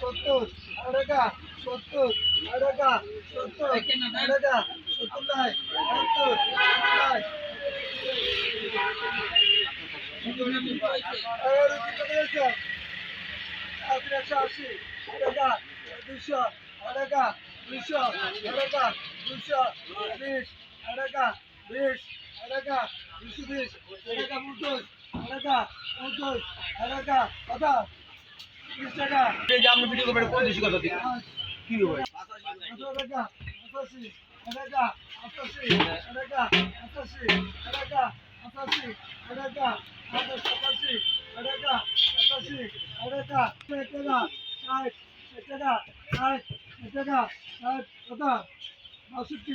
সত্তর আড়াকা সত্তর আড়াকা সত্তর আড়াকা সত্তর নাই সত্তর নাই একশো আশি আড়াকা দুশো আড়াকা দুশো আড়াকা দুশো বিশ আড়াকা বিশ আড়াকা দুশো বিশ আড়াকা পঞ্চাশ আড়াকা পঞ্চাশ কথা টাকা যে আপনি ভিডিও করবেন পঁচিশ কথা দিন কি হবে কথা বাষট্টি